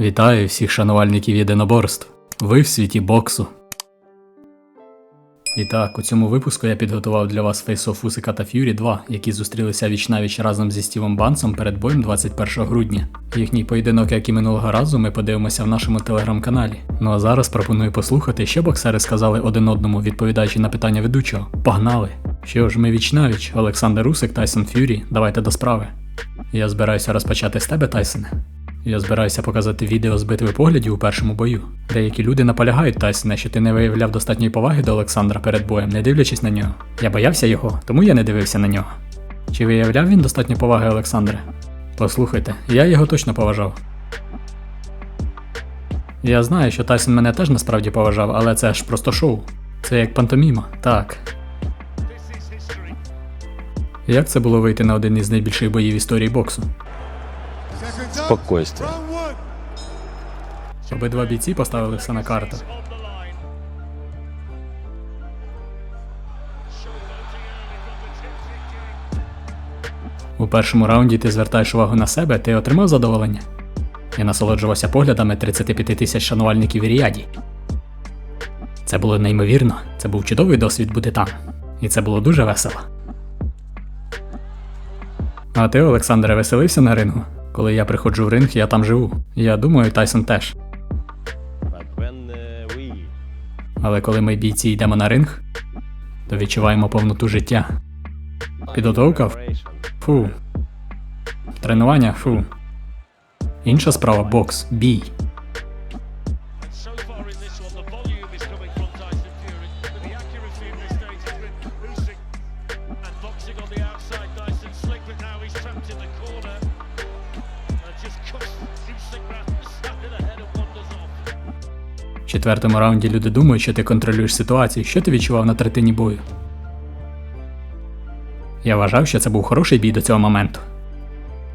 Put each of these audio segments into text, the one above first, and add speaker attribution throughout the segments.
Speaker 1: Вітаю всіх шанувальників єдиноборств. Ви в світі боксу. І так, у цьому випуску я підготував для вас Face-Off Усика та Ф'юрі 2, які зустрілися віч-навіч разом зі Стівом Бансом перед боєм 21 грудня. Їхній поєдинок, як і минулого разу, ми подивимося в нашому телеграм-каналі. Ну а зараз пропоную послухати, що боксери сказали один одному, відповідаючи на питання ведучого. Погнали! Що ж, ми віч-навіч, Олександр Усик, Тайсон Ф'юрі, давайте до справи. Я збираюся розпочати з тебе, Тайсоне. Я збираюся показати відео з битви поглядів у першому бою. Деякі люди наполягають Тайсоне, що ти не виявляв достатньої поваги до Олександра перед боєм, не дивлячись на нього. Я боявся його, тому я не дивився на нього. Чи виявляв він достатньо поваги Олександре? Послухайте, я його точно поважав. Я знаю, що Тайсон мене теж насправді поважав, але це ж просто шоу. Це як пантоміма, так. Як це було вийти на один із найбільших боїв історії боксу?
Speaker 2: Спокойствие.
Speaker 1: Обидва бійці поставили все на карту. У першому раунді ти звертаєш увагу на себе, ти отримав задоволення. Я насолоджувався поглядами 35 тисяч шанувальників Ріаді. Це було неймовірно, це був чудовий досвід бути там. І це було дуже весело. А ти, Олександре, веселився на рингу? Коли я приходжу в ринг, я там живу. Я думаю, Тайсон теж.
Speaker 2: We
Speaker 1: Але коли ми бійці йдемо на ринг, то відчуваємо повноту життя. Підготовка? Фу. Тренування фу. Інша справа бокс, бій. Четвертому раунді люди думають, що ти контролюєш ситуацію. Що ти відчував на третині бою? Я вважав, що це був хороший бій до цього моменту.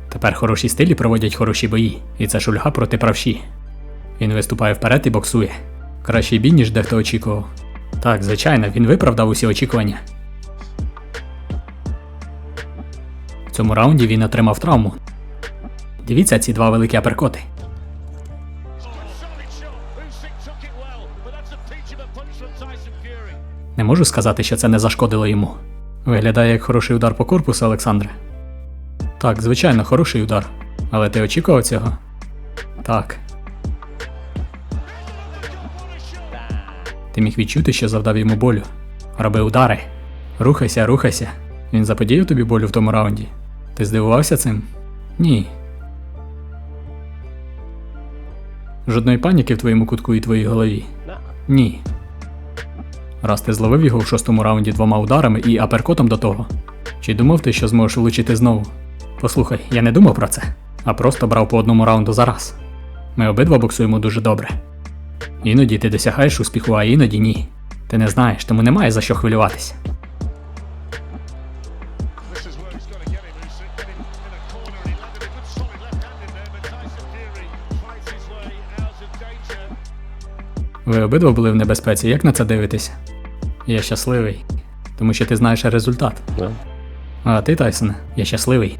Speaker 1: Тепер хороші стилі проводять хороші бої, і це шульга проти правші. Він виступає вперед і боксує. Кращий бій, ніж дехто очікував. Так, звичайно, він виправдав усі очікування. В цьому раунді він отримав травму. Дивіться ці два великі аперкоти. Не можу сказати, що це не зашкодило йому. Виглядає як хороший удар по корпусу, Олександре. Так, звичайно, хороший удар. Але ти очікував цього? Так. Ти міг відчути, що завдав йому болю. Роби удари. Рухайся, рухайся. Він заподіяв тобі болю в тому раунді. Ти здивувався цим? Ні. Жодної паніки в твоєму кутку і твоїй голові. Ні. Раз ти зловив його в шостому раунді двома ударами і аперкотом до того. Чи думав ти, що зможеш влучити знову? Послухай, я не думав про це, а просто брав по одному раунду за раз. Ми обидва боксуємо дуже добре. Іноді ти досягаєш успіху, а іноді ні. Ти не знаєш, тому немає за що хвилюватися. Ви обидва були в небезпеці, як на це дивитися? Я щасливий, тому що ти знаєш результат.
Speaker 2: да.
Speaker 1: А ти, Тайсоне, я щасливий.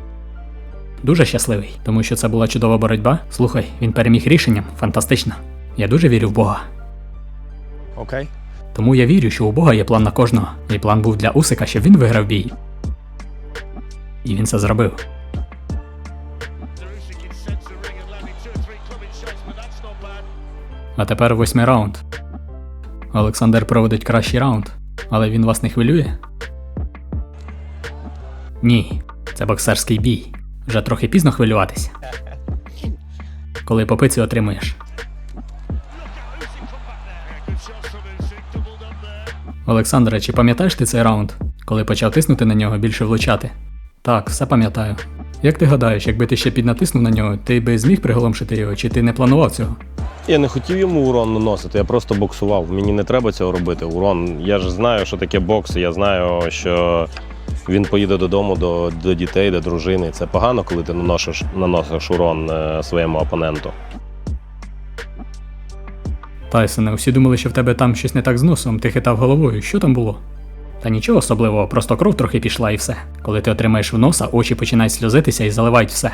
Speaker 1: Дуже щасливий, тому що це була чудова боротьба. Слухай, він переміг рішенням. Фантастично. Я дуже вірю в Бога.
Speaker 2: Okay.
Speaker 1: Тому я вірю, що у Бога є план на кожного. І план був для Усика, щоб він виграв бій. І він це зробив. А тепер восьмий раунд. Олександр проводить кращий раунд, але він вас не хвилює? Ні, це боксерський бій. Вже трохи пізно хвилюватися. Коли попиці отримуєш. Олександре, чи пам'ятаєш ти цей раунд, коли почав тиснути на нього більше влучати? Так, все пам'ятаю. Як ти гадаєш, якби ти ще піднатиснув на нього, ти би зміг приголомшити його, чи ти не планував цього?
Speaker 2: Я не хотів йому урон наносити, я просто боксував. Мені не треба цього робити. Урон. Я ж знаю, що таке бокс. Я знаю, що він поїде додому до, до дітей, до дружини. Це погано, коли ти наносиш, наносиш урон е, своєму опоненту.
Speaker 1: Тайсоне, усі думали, що в тебе там щось не так з носом, ти хитав головою. Що там було? Та нічого особливого, просто кров трохи пішла і все. Коли ти отримаєш в носа, очі починають сльозитися і заливають все.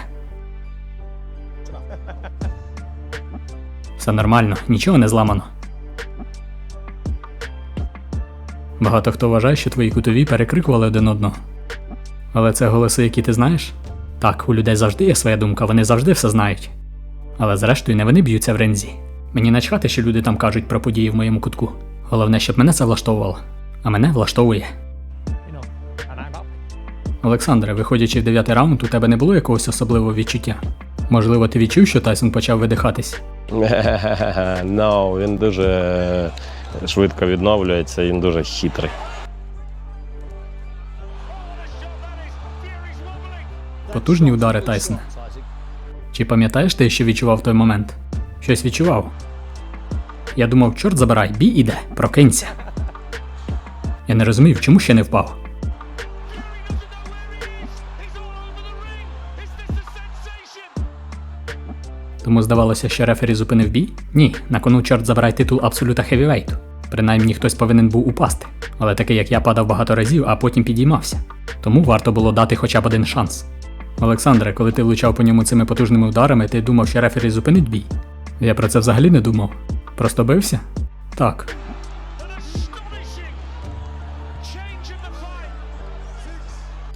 Speaker 1: Все нормально, нічого не зламано. Багато хто вважає, що твої кутові перекрикували один одного. Але це голоси, які ти знаєш? Так, у людей завжди є своя думка, вони завжди все знають. Але зрештою не вони б'ються в ринзі. Мені начхати, що люди там кажуть про події в моєму кутку. Головне, щоб мене це влаштовувало. А мене влаштовує. Олександре, виходячи в дев'ятий раунд, у тебе не було якогось особливого відчуття. Можливо, ти відчув, що Тайсон почав видихатись.
Speaker 2: No, він дуже швидко відновлюється, він дуже хитрий.
Speaker 1: Потужні удари Тайсона. Чи пам'ятаєш ти, що відчував в той момент? Щось відчував. Я думав, чорт забирай, бій іде, прокинься. Я не розумів, чому ще не впав. Тому здавалося, що рефері зупинив бій? Ні, на кону чорт забирай титул абсолюта хевівейту. Принаймні хтось повинен був упасти. Але такий як я падав багато разів, а потім підіймався. Тому варто було дати хоча б один шанс. Олександре, коли ти влучав по ньому цими потужними ударами, ти думав, що рефері зупинить бій? Я про це взагалі не думав. Просто бився? Так.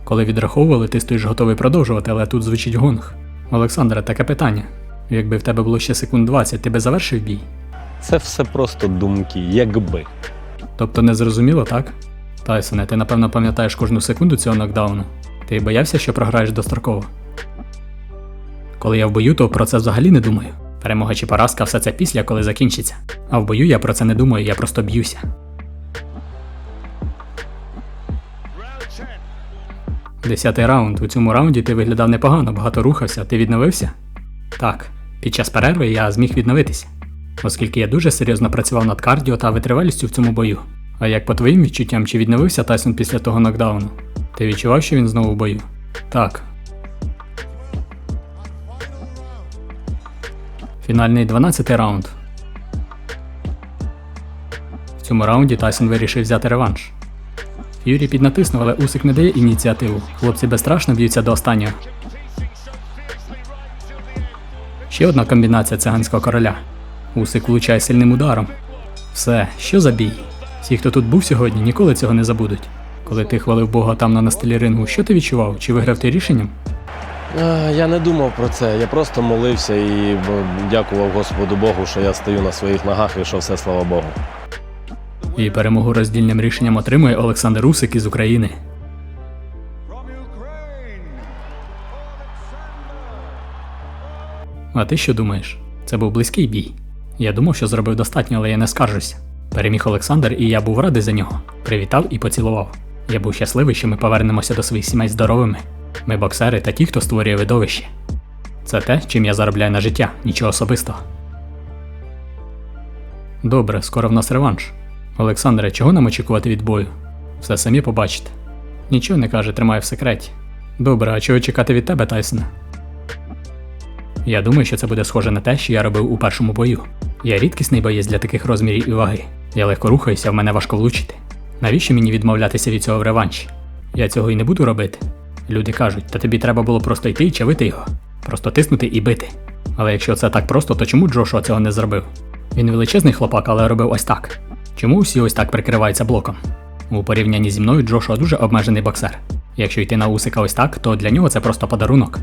Speaker 1: Коли відраховували, ти стоїш готовий продовжувати, але тут звучить гонг. Олександре, таке питання. Якби в тебе було ще секунд 20, ти би завершив бій?
Speaker 2: Це все просто думки, якби.
Speaker 1: Тобто не зрозуміло, так? Тайсоне, ти напевно пам'ятаєш кожну секунду цього нокдауну. Ти боявся, що програєш достроково? Коли я в бою, то про це взагалі не думаю. Перемога чи поразка все це після, коли закінчиться. А в бою я про це не думаю, я просто б'юся. Десятий раунд. У цьому раунді ти виглядав непогано, багато рухався. Ти відновився? Так. Під час перерви я зміг відновитися, оскільки я дуже серйозно працював над кардіо та витривалістю в цьому бою. А як по твоїм відчуттям, чи відновився Тайсон після того нокдауну? Ти відчував, що він знову в бою? Так. Фінальний 12 раунд. В цьому раунді Тайсон вирішив взяти реванш. Ф'юрі піднатиснув, але Усик не дає ініціативу. Хлопці безстрашно б'ються до останнього. Ще одна комбінація циганського короля. Усик влучає сильним ударом. Все, що за бій? Всі, хто тут був сьогодні, ніколи цього не забудуть. Коли ти хвалив Бога там на настелі рингу, що ти відчував? Чи виграв ти рішенням?
Speaker 2: Я не думав про це. Я просто молився і дякував Господу Богу, що я стою на своїх ногах і що все слава Богу.
Speaker 1: І перемогу роздільним рішенням отримує Олександр Усик із України. А ти що думаєш? Це був близький бій. Я думав, що зробив достатньо, але я не скаржуся. Переміг Олександр, і я був радий за нього. Привітав і поцілував. Я був щасливий, що ми повернемося до своїх сімей здоровими. Ми боксери та ті, хто створює видовище. Це те, чим я заробляю на життя, нічого особистого. Добре, скоро в нас реванш. Олександре, чого нам очікувати від бою? Все самі побачите. Нічого не каже, тримає в секреті. Добре, а чого чекати від тебе, Тайсона? Я думаю, що це буде схоже на те, що я робив у першому бою. Я рідкісний боєць для таких розмірів і ваги. Я легко рухаюся, в мене важко влучити. Навіщо мені відмовлятися від цього в реванші? Я цього і не буду робити. Люди кажуть, та тобі треба було просто йти і чавити його. Просто тиснути і бити. Але якщо це так просто, то чому Джошуа цього не зробив? Він величезний хлопак, але робив ось так. Чому всі ось так прикриваються блоком? У порівнянні зі мною Джошуа дуже обмежений боксер. Якщо йти на усика ось так, то для нього це просто подарунок.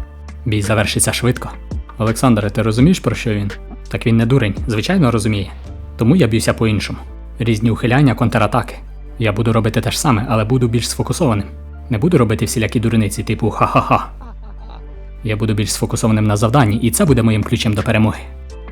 Speaker 1: Бій завершиться швидко. Олександре, ти розумієш про що він? Так він не дурень, звичайно розуміє. Тому я б'юся по-іншому. Різні ухиляння, контратаки. Я буду робити те ж саме, але буду більш сфокусованим. Не буду робити всілякі дурниці, типу ха-ха-ха. Я буду більш сфокусованим на завданні, і це буде моїм ключем до перемоги.